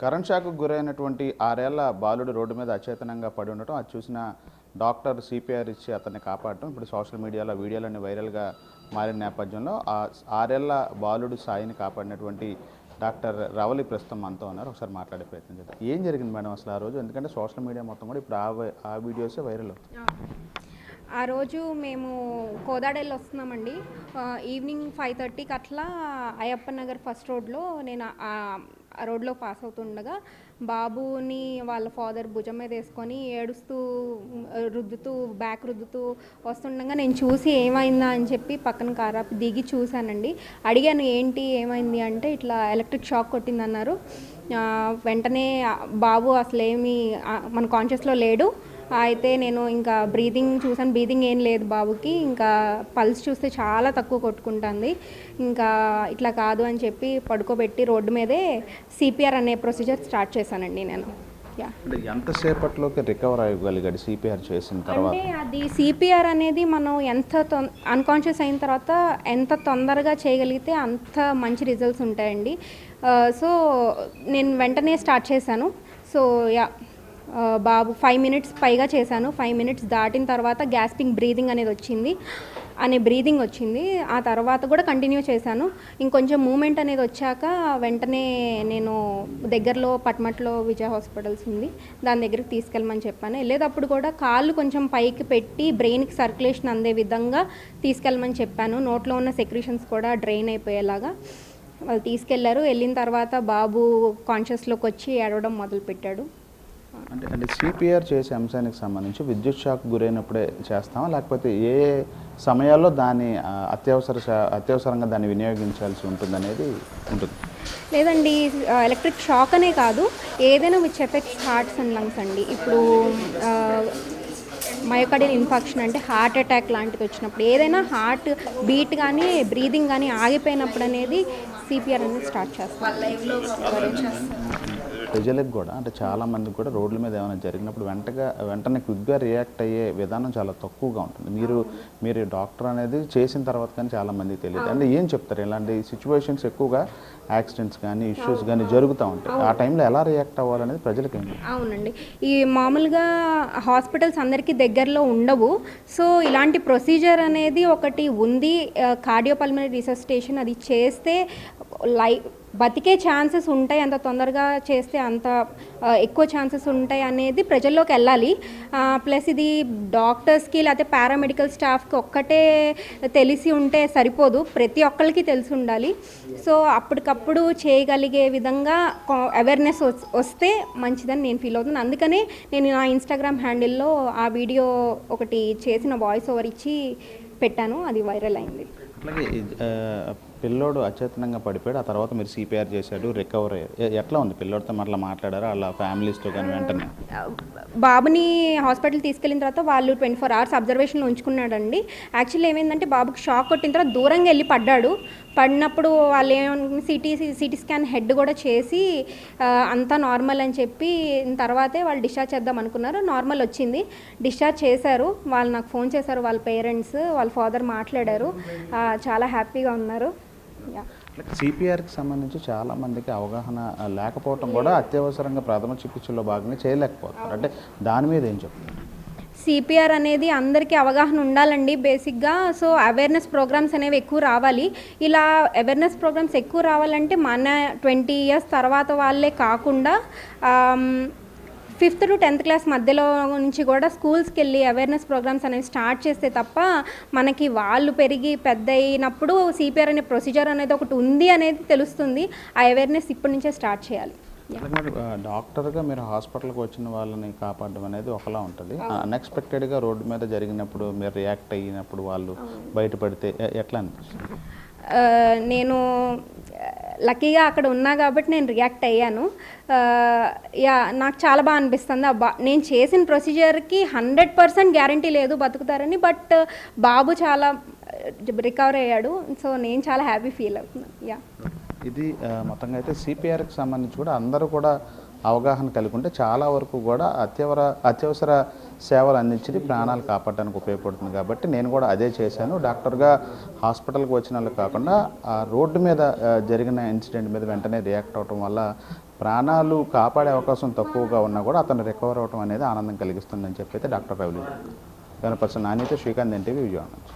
Current షాక్కు గురైనటువంటి ఆరేళ్ళ బాలుడు రోడ్డు మీద అచేతనంగా పడి ఉండటం అది చూసిన డాక్టర్ సిపిఆర్ ఇచ్చి అతన్ని కాపాడటం ఇప్పుడు సోషల్ మీడియాలో వీడియోలన్నీ వైరల్గా మారిన నేపథ్యంలో ఆ ఆరేళ్ళ బాలుడు సాయిని కాపాడినటువంటి డాక్టర్ రవలి ప్రస్తుతం మనతో ఉన్నారు. ఒకసారి మాట్లాడే ప్రయత్నం చేద్దాం. ఏం జరిగింది మేడం అసలు ఆ రోజు? ఎందుకంటే సోషల్ మీడియా మొత్తం కూడా ఇప్పుడు ఆ ఆ వీడియోసే వైరల్ ఆ రోజు మేము కోదాడెళ్ళి వస్తున్నామండి. ఈవినింగ్ ఫైవ్ థర్టీకి అట్లా అయ్యప్ప నగర్ ఫస్ట్ రోడ్లో నేను ఆ రోడ్లో పాస్ అవుతుండగా బాబుని వాళ్ళ ఫాదర్ భుజం మీద వేసుకొని ఏడుస్తూ రుద్దుతూ బ్యాక్ రుద్దుతూ వస్తుండగా నేను చూసి ఏమైందా అని చెప్పి పక్కన కారాపి దిగి చూశానండి. అడిగాను ఏంటి ఏమైంది? అంటే ఇట్లా ఎలక్ట్రిక్ షాక్ కొట్టిందన్నారు. వెంటనే బాబు అసలు మన కాన్షియస్లో లేడు. అయితే నేను ఇంకా బ్రీదింగ్ చూసాను బ్రీదింగ్ ఏం లేదు బాబుకి. ఇంకా పల్స్ చూస్తే చాలా తక్కువ కొట్టుకుంటుంది. ఇంకా ఇట్లా కాదు అని చెప్పి పడుకోబెట్టి రోడ్డు మీదే సిపిఆర్ అనే ప్రొసీజర్ స్టార్ట్ చేశానండి నేను. ఎంతసేపట్లోకి రికవర్ అవ్వగలిగాడు సిపిఆర్ చేసిన తర్వాత? అంటే అది సిపిఆర్ అనేది మనం ఎంత అన్కాన్షియస్ అయిన తర్వాత ఎంత తొందరగా చేయగలిగితే అంత మంచి రిజల్ట్స్ ఉంటాయండి. సో నేను వెంటనే స్టార్ట్ చేశాను. సో యా బాబు ఫైవ్ మినిట్స్ పైగా చేశాను. ఫైవ్ మినిట్స్ దాటిన తర్వాత గ్యాస్పింగ్ బ్రీదింగ్ అనేది వచ్చింది. అనే బ్రీదింగ్ వచ్చింది. ఆ తర్వాత కూడా కంటిన్యూ చేశాను. ఇంకొంచెం మూమెంట్ అనేది వచ్చాక వెంటనే నేను దగ్గరలో పట్మట్లో విజయ హాస్పిటల్స్ ఉంది. దాని దగ్గరికి తీసుకెళ్ళమని చెప్పాను. వెళ్ళేటప్పుడు కూడా కాళ్ళు కొంచెం పైకి పెట్టి బ్రెయిన్కి సర్క్యులేషన్ అందే విధంగా తీసుకెళ్ళమని చెప్పాను. నోట్లో ఉన్న సెక్రిషన్స్ కూడా డ్రైన్ అయిపోయేలాగా వాళ్ళు తీసుకెళ్ళారు వెళ్ళిన తర్వాత బాబు కాన్షియస్లోకి వచ్చి ఏడవడం మొదలుపెట్టాడు. అంటే అంటే సిపిఆర్ చేసే అంశానికి సంబంధించి విద్యుత్ షాక్ గురైనప్పుడే చేస్తామా? లేకపోతే ఏ ఏ సమయాల్లో దాన్ని అత్యవసర అత్యవసరంగా దాన్ని వినియోగించాల్సి ఉంటుందనేది ఉంటుంది. లేదండి ఎలక్ట్రిక్ షాక్ అనే కాదు. ఏదైనా which effects hearts and lungs అండి. ఇప్పుడు మయోకార్డియల్ ఇన్ఫాక్షన్ అంటే హార్ట్ అటాక్ లాంటిది వచ్చినప్పుడు ఏదైనా హార్ట్ బీట్ కానీ బ్రీదింగ్ కానీ ఆగిపోయినప్పుడు అనేది సిపిఆర్ అనేది స్టార్ట్ చేస్తాం ప్రజలకు కూడా అంటే చాలా మందికి కూడా రోడ్ల మీద ఏమైనా జరిగినప్పుడు వెంటగా వెంటనే క్విక్గా రియాక్ట్ అయ్యే విధానం చాలా తక్కువగా ఉంటుంది. మీరు మీరు డాక్టర్ అనేది చేసిన తర్వాత కానీ చాలా మందికి తెలియదు. అంటే ఏం చెప్తారు? ఇలాంటి సిచ్యువేషన్స్ ఎక్కువగా యాక్సిడెంట్స్ కానీ ఇష్యూస్ కానీ జరుగుతూ ఉంటాయి. ఆ టైంలో ఎలా రియాక్ట్ అవ్వాలనేది ప్రజలకు అవునండి. ఈ మామూలుగా హాస్పిటల్స్ అందరికీ దగ్గరలో ఉండవు. సో ఇలాంటి ప్రొసీజర్ అనేది ఒకటి ఉంది. కార్డియోపల్మనరీ రిసస్టేషన్ అది చేస్తే లై బతికే ఛాన్సెస్ ఉంటాయి అంత తొందరగా చేస్తే అంత ఎక్కువ ఛాన్సెస్ ఉంటాయి అనేది ప్రజల్లోకి వెళ్ళాలి. ప్లస్ ఇది డాక్టర్స్కి లేకపోతే పారామెడికల్ స్టాఫ్కి ఒక్కటే తెలిసి ఉంటే సరిపోదు ప్రతి ఒక్కరికి తెలిసి ఉండాలి. సో అప్పటికప్పుడు చేయగలిగే విధంగా అవేర్నెస్ వస్తే మంచిదని నేను ఫీల్ అవుతున్నాను. అందుకనే నేను నా ఇన్స్టాగ్రామ్ హ్యాండిల్లో ఆ వీడియో ఒకటి చేసిన వాయిస్ ఓవర్ ఇచ్చి పెట్టాను అది వైరల్ అయింది. అట్లాగే పిల్లోడు అచేతనంగా పడిపోయాడు. ఆ తర్వాత మీరు సిపిఆర్ చేశాడు రికవర్ అయ్యాడు ఎట్లా ఉంది? పిల్లోడితో మరలా మాట్లాడారా? వాళ్ళ ఫ్యామిలీస్తో కానీ వెంటనే? బాబుని హాస్పిటల్ తీసుకెళ్ళిన తర్వాత వాళ్ళు ట్వంటీ ఫోర్ అవర్స్ అబ్జర్వేషన్లో ఉంచుకున్నాడండి. యాక్చువల్లీ ఏమైందంటే బాబుకి షాక్ కొట్టిన తర్వాత దూరంగా వెళ్ళి పడ్డాడు. పడినప్పుడు వాళ్ళు ఏమనుకుని సిటీ సిటీ స్కాన్ హెడ్ కూడా చేసి అంతా నార్మల్ అని చెప్పి తర్వాతే వాళ్ళు డిశ్చార్జ్ చేద్దాం అనుకున్నారు. నార్మల్ వచ్చింది. డిశ్చార్జ్ చేశారు. వాళ్ళు నాకు ఫోన్ చేశారు. వాళ్ళ పేరెంట్స్ వాళ్ళ ఫాదర్ మాట్లాడారు. చాలా హ్యాపీగా ఉన్నారు. సిపిఆర్కి సంబంధించి చాలా మందికి అవగాహన లేకపోవటం కూడా అత్యవసరంగా ప్రథమ చికిత్సలో భాగంగా చేయలేకపోతారు అంటే దాని మీద ఏం చెప్తారు? సిపిఆర్ అనేది అందరికీ అవగాహన ఉండాలండి బేసిక్గా. సో అవేర్నెస్ ప్రోగ్రామ్స్ అనేవి ఎక్కువ రావాలి. ఇలా అవేర్నెస్ ప్రోగ్రామ్స్ ఎక్కువ రావాలంటే మన ట్వంటీ ఇయర్స్ తర్వాత వాళ్ళే కాకుండా ఫిఫ్త్ టు టెన్త్ క్లాస్ మధ్యలో నుంచి కూడా స్కూల్స్కి వెళ్ళి అవేర్నెస్ ప్రోగ్రామ్స్ అనేవి స్టార్ట్ చేస్తే తప్ప మనకి వాళ్ళు పెరిగి పెద్ద అయినప్పుడు సిపిఆర్ అనే ప్రొసీజర్ అనేది ఒకటి ఉంది అనేది తెలుస్తుంది. ఆ అవేర్నెస్ ఇప్పటి నుంచే స్టార్ట్ చేయాలి. మరి, డాక్టర్గా మీరు హాస్పిటల్కి వచ్చిన వాళ్ళని కాపాడడం అనేది ఒకలా ఉంటుంది. అన్ఎక్స్పెక్టెడ్గా రోడ్డు మీద జరిగినప్పుడు మీరు రియాక్ట్ అయినప్పుడు వాళ్ళు బయటపడితే ఎట్లా అనిపిస్తుంది? నేను లక్కీగా అక్కడ ఉన్నా కాబట్టి నేను రియాక్ట్ అయ్యాను. యా నాకు చాలా బాగా అనిపిస్తుంది. ఆ బా నేను చేసిన ప్రొసీజర్కి హండ్రెడ్ పర్సెంట్ గ్యారంటీ లేదు బతుకుతారని బట్ బాబు చాలా రికవర్ అయ్యాడు. సో నేను చాలా హ్యాపీ ఫీల్ అవుతున్నాను. యా. ఇది మొత్తంగా అయితే సిపిఆర్కి సంబంధించి కూడా అందరూ కూడా అవగాహన కలిగి ఉంటే చాలా వరకు కూడా అత్యవర అత్యవసర సేవలు అందించి ప్రాణాలు కాపాడడానికి ఉపయోగపడుతుంది కాబట్టి నేను కూడా అదే చేశాను. డాక్టర్గా హాస్పిటల్కి వచ్చిన వాళ్ళు కాకుండా ఆ రోడ్డు మీద జరిగిన ఇన్సిడెంట్ మీద వెంటనే రియాక్ట్ అవ్వటం వల్ల ప్రాణాలు కాపాడే అవకాశం తక్కువగా ఉన్నా కూడా అతను రికవర్ అవడం అనేది ఆనందం కలిగిస్తుందని చెప్పి అయితే డాక్టర్ రవి కెమెరా పర్సన్ నాణ్యత శ్రీకాంత్ ఎన్టీవీ విజయవాడ నుంచి.